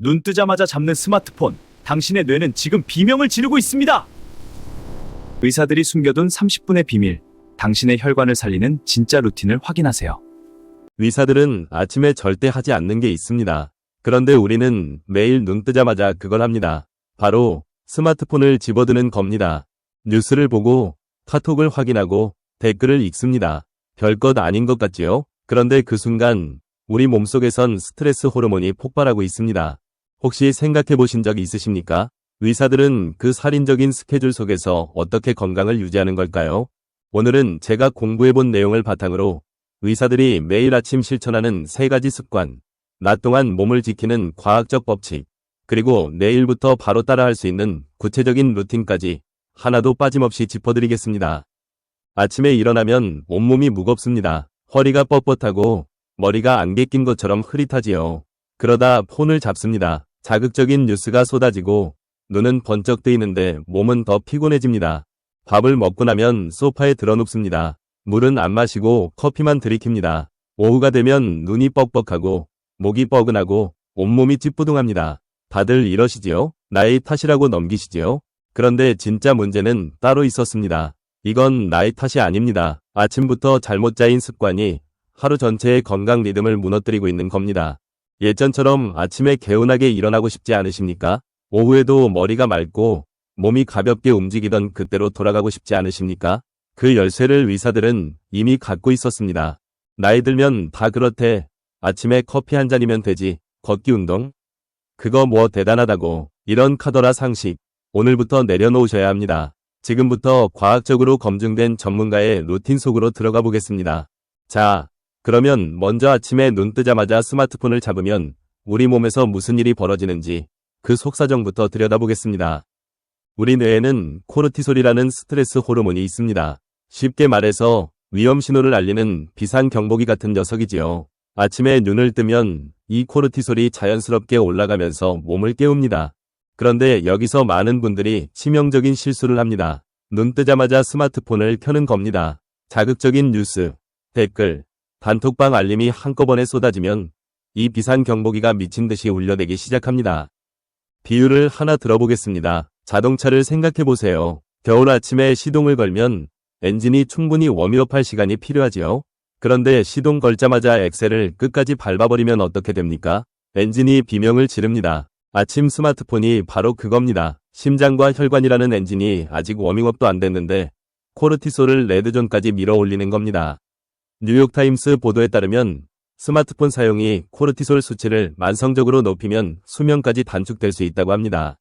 눈 뜨자마자 잡는 스마트폰. 당신의 뇌는 지금 비명을 지르고 있습니다. 의사들이 숨겨둔 30분의 비밀. 당신의 혈관을 살리는 진짜 루틴을 확인하세요. 의사들은 아침에 절대 하지 않는 게 있습니다. 그런데 우리는 매일 눈 뜨자마자 그걸 합니다. 바로 스마트폰을 집어드는 겁니다. 뉴스를 보고 카톡을 확인하고 댓글을 읽습니다. 별것 아닌 것 같지요? 그런데 그 순간 우리 몸속에선 스트레스 호르몬이 폭발하고 있습니다. 혹시 생각해 보신 적 있으십니까? 의사들은 그 살인적인 스케줄 속에서 어떻게 건강을 유지하는 걸까요? 오늘은 제가 공부해 본 내용을 바탕으로 의사들이 매일 아침 실천하는 세 가지 습관, 낮 동안 몸을 지키는 과학적 법칙, 그리고 내일부터 바로 따라할 수 있는 구체적인 루틴까지 하나도 빠짐없이 짚어드리겠습니다. 아침에 일어나면 온몸이 무겁습니다. 허리가 뻣뻣하고 머리가 안개 낀 것처럼 흐릿하지요. 그러다 폰을 잡습니다. 자극적인 뉴스가 쏟아지고 눈은 번쩍 뜨이는데 몸은 더 피곤해집니다. 밥을 먹고 나면 소파에 드러눕습니다. 물은 안 마시고 커피만 들이킵니다. 오후가 되면 눈이 뻑뻑하고 목이 뻐근하고 온몸이 찌뿌둥합니다. 다들 이러시지요? 나의 탓이라고 넘기시지요? 그런데 진짜 문제는 따로 있었습니다. 이건 나의 탓이 아닙니다. 아침부터 잘못 짜인 습관이 하루 전체의 건강 리듬을 무너뜨리고 있는 겁니다. 예전처럼 아침에 개운하게 일어나고 싶지 않으십니까? 오후에도 머리가 맑고 몸이 가볍게 움직이던 그때로 돌아가고 싶지 않으십니까? 그 열쇠를 의사들은 이미 갖고 있었습니다. 나이 들면 다 그렇대. 아침에 커피 한 잔이면 되지. 걷기 운동? 그거 뭐 대단하다고. 이런 카더라 상식. 오늘부터 내려놓으셔야 합니다. 지금부터 과학적으로 검증된 전문가의 루틴 속으로 들어가 보겠습니다. 자, 그러면 먼저 아침에 눈 뜨자마자 스마트폰을 잡으면 우리 몸에서 무슨 일이 벌어지는지 그 속사정부터 들여다보겠습니다. 우리 뇌에는 코르티솔이라는 스트레스 호르몬이 있습니다. 쉽게 말해서 위험 신호를 알리는 비상 경보기 같은 녀석이지요. 아침에 눈을 뜨면 이 코르티솔이 자연스럽게 올라가면서 몸을 깨웁니다. 그런데 여기서 많은 분들이 치명적인 실수를 합니다. 눈 뜨자마자 스마트폰을 켜는 겁니다. 자극적인 뉴스, 댓글, 단톡방 알림이 한꺼번에 쏟아지면 이 비상 경보기가 미친 듯이 울려대기 시작합니다. 비유를 하나 들어보겠습니다. 자동차를 생각해 보세요. 겨울 아침에 시동을 걸면 엔진이 충분히 워밍업할 시간이 필요하지요. 그런데 시동 걸자마자 엑셀을 끝까지 밟아버리면 어떻게 됩니까? 엔진이 비명을 지릅니다. 아침 스마트폰이 바로 그겁니다. 심장과 혈관이라는 엔진이 아직 워밍업도 안 됐는데 코르티솔을 레드존까지 밀어 올리는 겁니다. 뉴욕타임스 보도에 따르면 스마트폰 사용이 코르티솔 수치를 만성적으로 높이면 수명까지 단축될 수 있다고 합니다.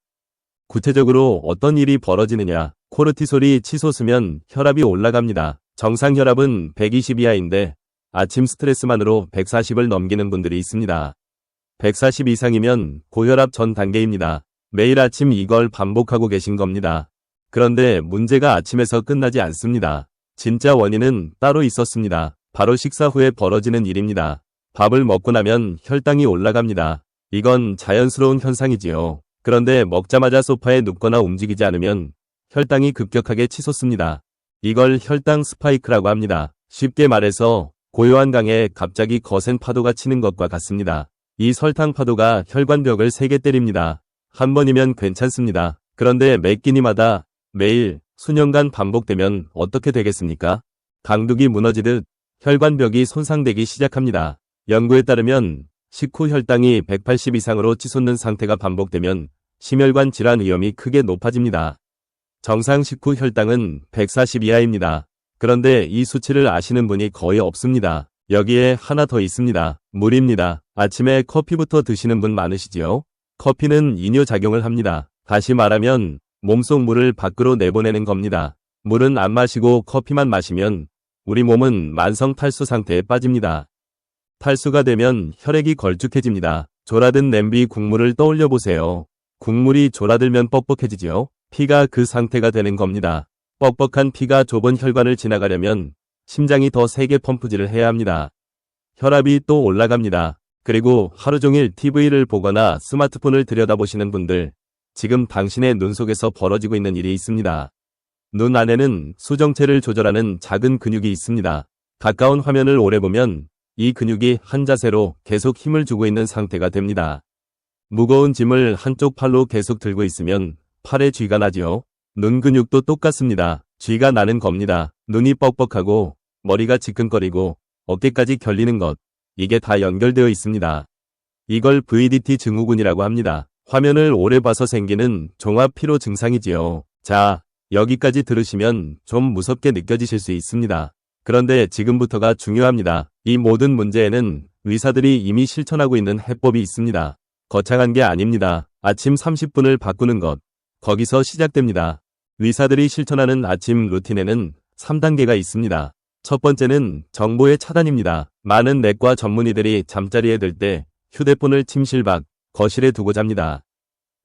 구체적으로 어떤 일이 벌어지느냐? 코르티솔이 치솟으면 혈압이 올라갑니다. 정상 혈압은 120 이하인데 아침 스트레스만으로 140을 넘기는 분들이 있습니다. 140 이상이면 고혈압 전 단계입니다. 매일 아침 이걸 반복하고 계신 겁니다. 그런데 문제가 아침에서 끝나지 않습니다. 진짜 원인은 따로 있었습니다. 바로 식사 후에 벌어지는 일입니다. 밥을 먹고 나면 혈당이 올라갑니다. 이건 자연스러운 현상이지요. 그런데 먹자마자 소파에 눕거나 움직이지 않으면 혈당이 급격하게 치솟습니다. 이걸 혈당 스파이크라고 합니다. 쉽게 말해서 고요한 강에 갑자기 거센 파도가 치는 것과 같습니다. 이 설탕 파도가 혈관벽을 세게 때립니다. 한 번이면 괜찮습니다. 그런데 매 끼니마다 매일 수년간 반복되면 어떻게 되겠습니까? 강둑이 무너지듯 혈관벽이 손상되기 시작합니다. 연구에 따르면 식후 혈당이 180 이상으로 치솟는 상태가 반복되면 심혈관 질환 위험이 크게 높아집니다. 정상 식후 혈당은 140 이하입니다. 그런데 이 수치를 아시는 분이 거의 없습니다. 여기에 하나 더 있습니다. 물입니다. 아침에 커피부터 드시는 분 많으시지요? 커피는 이뇨작용을 합니다. 다시 말하면 몸속 물을 밖으로 내보내는 겁니다. 물은 안 마시고 커피만 마시면 우리 몸은 만성 탈수 상태에 빠집니다. 탈수가 되면 혈액이 걸쭉해집니다. 졸아든 냄비 국물을 떠올려 보세요. 국물이 졸아들면 뻑뻑해지지요? 피가 그 상태가 되는 겁니다. 뻑뻑한 피가 좁은 혈관을 지나가려면 심장이 더 세게 펌프질을 해야 합니다. 혈압이 또 올라갑니다. 그리고 하루 종일 TV를 보거나 스마트폰을 들여다보시는 분들, 지금 당신의 눈 속에서 벌어지고 있는 일이 있습니다. 눈 안에는 수정체를 조절하는 작은 근육이 있습니다. 가까운 화면을 오래 보면 이 근육이 한 자세로 계속 힘을 주고 있는 상태가 됩니다. 무거운 짐을 한쪽 팔로 계속 들고 있으면 팔에 쥐가 나지요. 눈 근육도 똑같습니다. 쥐가 나는 겁니다. 눈이 뻑뻑하고 머리가 지끈거리고 어깨까지 결리는 것. 이게 다 연결되어 있습니다. 이걸 VDT 증후군이라고 합니다. 화면을 오래 봐서 생기는 종합 피로 증상이지요. 자, 여기까지 들으시면 좀 무섭게 느껴지실 수 있습니다. 그런데 지금부터가 중요합니다. 이 모든 문제에는 의사들이 이미 실천하고 있는 해법이 있습니다. 거창한 게 아닙니다. 아침 30분을 바꾸는 것. 거기서 시작됩니다. 의사들이 실천하는 아침 루틴에는 3단계가 있습니다. 첫 번째는 정보의 차단입니다. 많은 내과 전문의들이 잠자리에 들 때 휴대폰을 침실 밖, 거실에 두고 잡니다.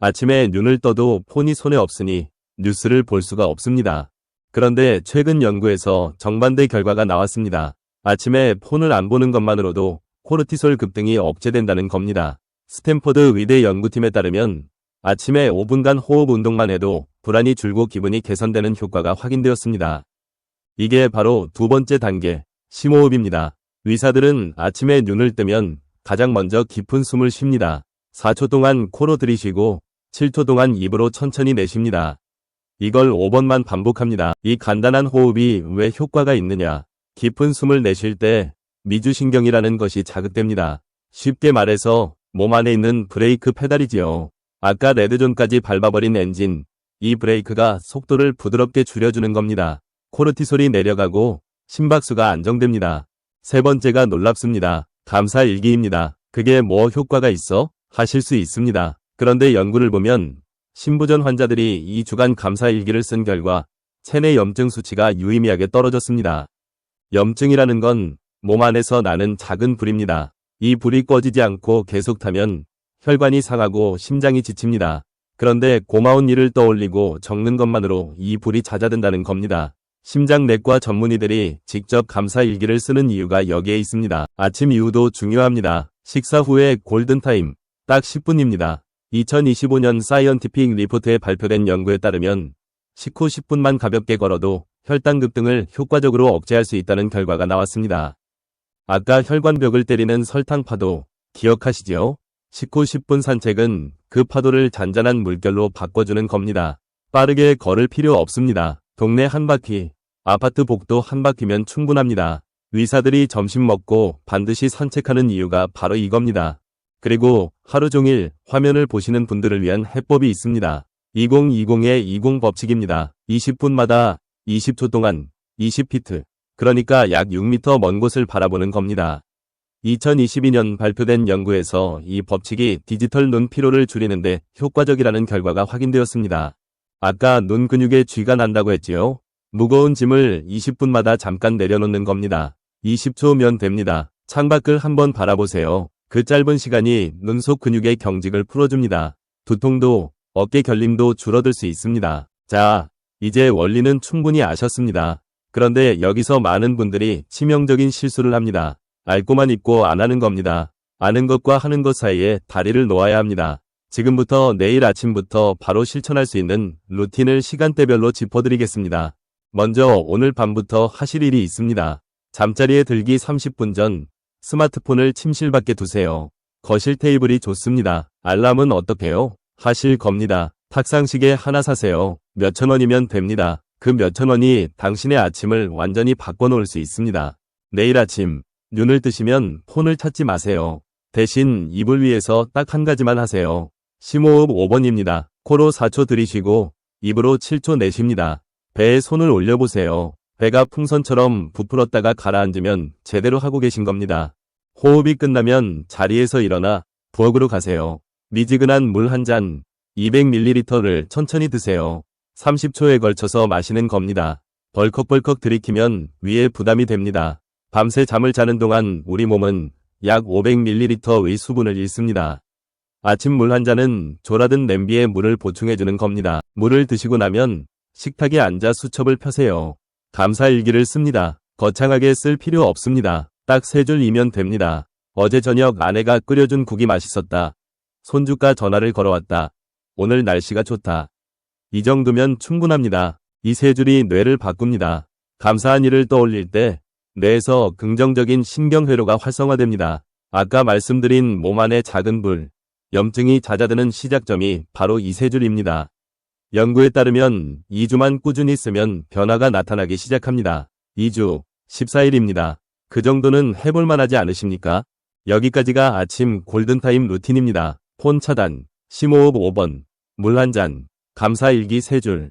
아침에 눈을 떠도 폰이 손에 없으니 뉴스를 볼 수가 없습니다. 그런데 최근 연구에서 정반대 결과가 나왔습니다. 아침에 폰을 안 보는 것만으로도 코르티솔 급등이 억제된다는 겁니다. 스탠퍼드 의대 연구팀에 따르면 아침에 5분간 호흡 운동만 해도 불안이 줄고 기분이 개선되는 효과가 확인되었습니다. 이게 바로 두 번째 단계, 심호흡입니다. 의사들은 아침에 눈을 뜨면 가장 먼저 깊은 숨을 쉽니다. 4초 동안 코로 들이쉬고 7초 동안 입으로 천천히 내쉽니다. 이걸 5번만 반복합니다. 이 간단한 호흡이 왜 효과가 있느냐? 깊은 숨을 내쉴 때 미주신경이라는 것이 자극됩니다. 쉽게 말해서 몸 안에 있는 브레이크 페달이지요. 아까 레드존까지 밟아버린 엔진, 이 브레이크가 속도를 부드럽게 줄여주는 겁니다. 코르티솔이 내려가고 심박수가 안정됩니다. 세 번째가 놀랍습니다. 감사 일기입니다. 그게 뭐 효과가 있어? 하실 수 있습니다. 그런데 연구를 보면 신부전 환자들이 이 주간 감사 일기를 쓴 결과 체내 염증 수치가 유의미하게 떨어졌습니다. 염증이라는 건 몸 안에서 나는 작은 불입니다. 이 불이 꺼지지 않고 계속 타면 혈관이 상하고 심장이 지칩니다. 그런데 고마운 일을 떠올리고 적는 것만으로 이 불이 잦아든다는 겁니다. 심장내과 전문의들이 직접 감사 일기를 쓰는 이유가 여기에 있습니다. 아침 이후도 중요합니다. 식사 후에 골든타임, 딱 10분입니다. 2025년 사이언티픽 리포트에 발표된 연구에 따르면 식후 10분만 가볍게 걸어도 혈당 급등을 효과적으로 억제할 수 있다는 결과가 나왔습니다. 아까 혈관벽을 때리는 설탕 파도 기억하시죠? 식후 10분 산책은 그 파도를 잔잔한 물결로 바꿔주는 겁니다. 빠르게 걸을 필요 없습니다. 동네 한 바퀴, 아파트 복도 한 바퀴면 충분합니다. 의사들이 점심 먹고 반드시 산책하는 이유가 바로 이겁니다. 그리고 하루 종일 화면을 보시는 분들을 위한 해법이 있습니다. 2020의 20 법칙입니다. 20분마다 20초 동안 20피트, 그러니까 약 6m 먼 곳을 바라보는 겁니다. 2022년 발표된 연구에서 이 법칙이 디지털 눈 피로를 줄이는데 효과적이라는 결과가 확인되었습니다. 아까 눈 근육에 쥐가 난다고 했지요? 무거운 짐을 20분마다 잠깐 내려놓는 겁니다. 20초면 됩니다. 창밖을 한번 바라보세요. 그 짧은 시간이 눈속 근육의 경직을 풀어줍니다. 두통도 어깨 결림도 줄어들 수 있습니다. 자, 이제 원리는 충분히 아셨습니다. 그런데 여기서 많은 분들이 치명적인 실수를 합니다. 알고만 있고 안 하는 겁니다. 아는 것과 하는 것 사이에 다리를 놓아야 합니다. 지금부터 내일 아침부터 바로 실천할 수 있는 루틴을 시간대별로 짚어드리겠습니다. 먼저 오늘 밤부터 하실 일이 있습니다. 잠자리에 들기 30분 전 스마트폰을 침실 밖에 두세요. 거실 테이블이 좋습니다. 알람은 어떻게요? 하실 겁니다. 탁상시계 하나 사세요. 몇천 원이면 됩니다. 그 몇천 원이 당신의 아침을 완전히 바꿔놓을 수 있습니다. 내일 아침 눈을 뜨시면 폰을 찾지 마세요. 대신 입을 위해서 딱 한 가지만 하세요. 심호흡 5번입니다. 코로 4초 들이쉬고 입으로 7초 내쉽니다. 배에 손을 올려보세요. 배가 풍선처럼 부풀었다가 가라앉으면 제대로 하고 계신 겁니다. 호흡이 끝나면 자리에서 일어나 부엌으로 가세요. 미지근한 물 한 잔 200ml를 천천히 드세요. 30초에 걸쳐서 마시는 겁니다. 벌컥벌컥 들이키면 위에 부담이 됩니다. 밤새 잠을 자는 동안 우리 몸은 약 500ml의 수분을 잃습니다. 아침 물 한 잔은 졸아든 냄비에 물을 보충해주는 겁니다. 물을 드시고 나면 식탁에 앉아 수첩을 펴세요. 감사 일기를 씁니다. 거창하게 쓸 필요 없습니다. 딱 세 줄이면 됩니다. 어제 저녁 아내가 끓여준 국이 맛있었다. 손주가 전화를 걸어왔다. 오늘 날씨가 좋다. 이 정도면 충분합니다. 이 세 줄이 뇌를 바꿉니다. 감사한 일을 떠올릴 때 뇌에서 긍정적인 신경회로가 활성화됩니다. 아까 말씀드린 몸 안의 작은 불, 염증이 잦아드는 시작점이 바로 이 세 줄입니다. 연구에 따르면 2주만 꾸준히 쓰면 변화가 나타나기 시작합니다. 2주, 14일입니다. 그 정도는 해볼 만 하지 않으십니까? 여기까지가 아침 골든타임 루틴입니다. 폰 차단, 심호흡 5번, 물 한 잔, 감사일기 3줄.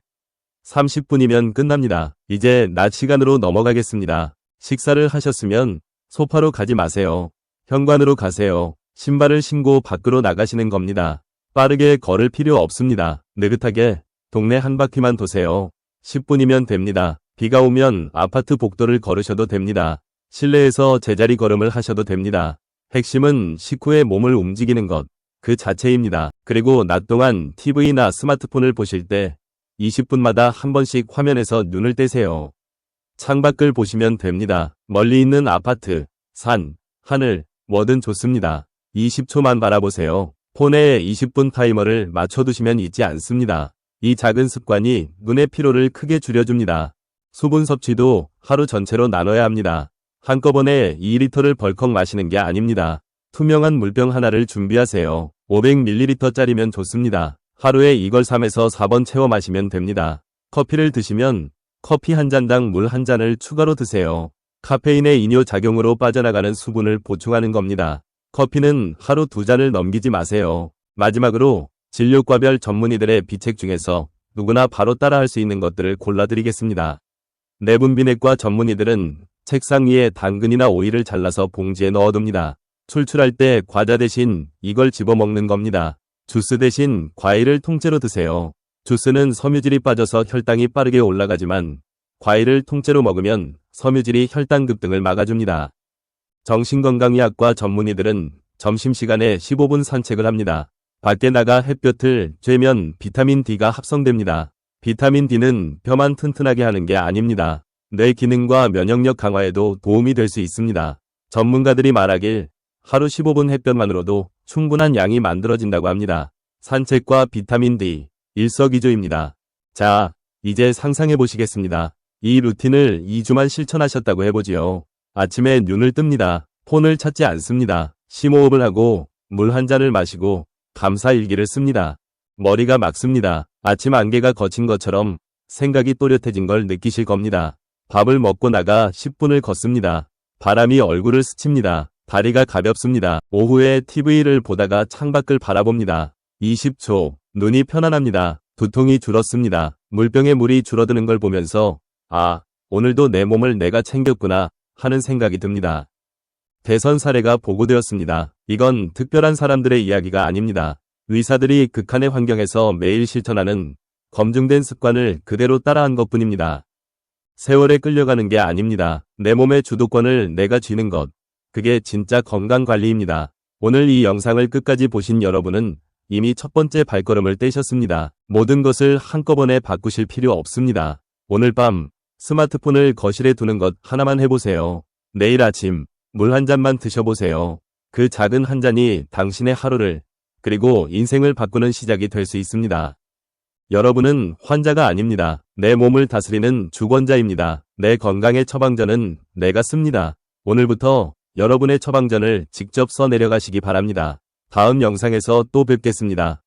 30분이면 끝납니다. 이제 낮 시간으로 넘어가겠습니다. 식사를 하셨으면 소파로 가지 마세요. 현관으로 가세요. 신발을 신고 밖으로 나가시는 겁니다. 빠르게 걸을 필요 없습니다. 느긋하게 동네 한 바퀴만 도세요. 10분이면 됩니다. 비가 오면 아파트 복도를 걸으셔도 됩니다. 실내에서 제자리 걸음을 하셔도 됩니다. 핵심은 식후에 몸을 움직이는 것, 그 자체입니다. 그리고 낮 동안 TV나 스마트폰을 보실 때 20분마다 한 번씩 화면에서 눈을 떼세요. 창밖을 보시면 됩니다. 멀리 있는 아파트, 산, 하늘, 뭐든 좋습니다. 20초만 바라보세요. 폰에 20분 타이머를 맞춰두시면 잊지 않습니다. 이 작은 습관이 눈의 피로를 크게 줄여줍니다. 수분 섭취도 하루 전체로 나눠야 합니다. 한꺼번에 2리터를 벌컥 마시는 게 아닙니다. 투명한 물병 하나를 준비하세요. 500ml짜리면 좋습니다. 하루에 이걸 3에서 4번 채워 마시면 됩니다. 커피를 드시면 커피 한 잔당 물 한 잔을 추가로 드세요. 카페인의 이뇨 작용으로 빠져나가는 수분을 보충하는 겁니다. 커피는 하루 두 잔을 넘기지 마세요. 마지막으로 진료과별 전문의들의 비책 중에서 누구나 바로 따라할 수 있는 것들을 골라드리겠습니다. 내분비내과 전문의들은 책상 위에 당근이나 오이를 잘라서 봉지에 넣어둡니다. 출출할 때 과자 대신 이걸 집어먹는 겁니다. 주스 대신 과일을 통째로 드세요. 주스는 섬유질이 빠져서 혈당이 빠르게 올라가지만 과일을 통째로 먹으면 섬유질이 혈당 급등을 막아줍니다. 정신건강의학과 전문의들은 점심시간에 15분 산책을 합니다. 밖에 나가 햇볕을 쬐면 비타민 D가 합성됩니다. 비타민 D는 뼈만 튼튼하게 하는 게 아닙니다. 뇌 기능과 면역력 강화에도 도움이 될 수 있습니다. 전문가들이 말하길 하루 15분 햇볕만으로도 충분한 양이 만들어진다고 합니다. 산책과 비타민 D, 일석이조입니다. 자, 이제 상상해 보시겠습니다. 이 루틴을 2주만 실천하셨다고 해보지요. 아침에 눈을 뜹니다. 폰을 찾지 않습니다. 심호흡을 하고 물 한 잔을 마시고 감사 일기를 씁니다. 머리가 막습니다. 아침 안개가 거친 것처럼 생각이 또렷해진 걸 느끼실 겁니다. 밥을 먹고 나가 10분을 걷습니다. 바람이 얼굴을 스칩니다. 다리가 가볍습니다. 오후에 TV를 보다가 창밖을 바라봅니다. 20초. 눈이 편안합니다. 두통이 줄었습니다. 물병에 물이 줄어드는 걸 보면서 아, 오늘도 내 몸을 내가 챙겼구나 하는 생각이 듭니다. 대선 사례가 보고되었습니다. 이건 특별한 사람들의 이야기가 아닙니다. 의사들이 극한의 환경에서 매일 실천하는 검증된 습관을 그대로 따라한 것 뿐입니다. 세월에 끌려가는 게 아닙니다. 내 몸의 주도권을 내가 쥐는 것. 그게 진짜 건강 관리입니다. 오늘 이 영상을 끝까지 보신 여러분은 이미 첫 번째 발걸음을 떼셨습니다. 모든 것을 한꺼번에 바꾸실 필요 없습니다. 오늘 밤 스마트폰을 거실에 두는 것 하나만 해보세요. 내일 아침 물 한 잔만 드셔보세요. 그 작은 한 잔이 당신의 하루를 그리고 인생을 바꾸는 시작이 될 수 있습니다. 여러분은 환자가 아닙니다. 내 몸을 다스리는 주권자입니다. 내 건강의 처방전은 내가 씁니다. 오늘부터 여러분의 처방전을 직접 써 내려가시기 바랍니다. 다음 영상에서 또 뵙겠습니다.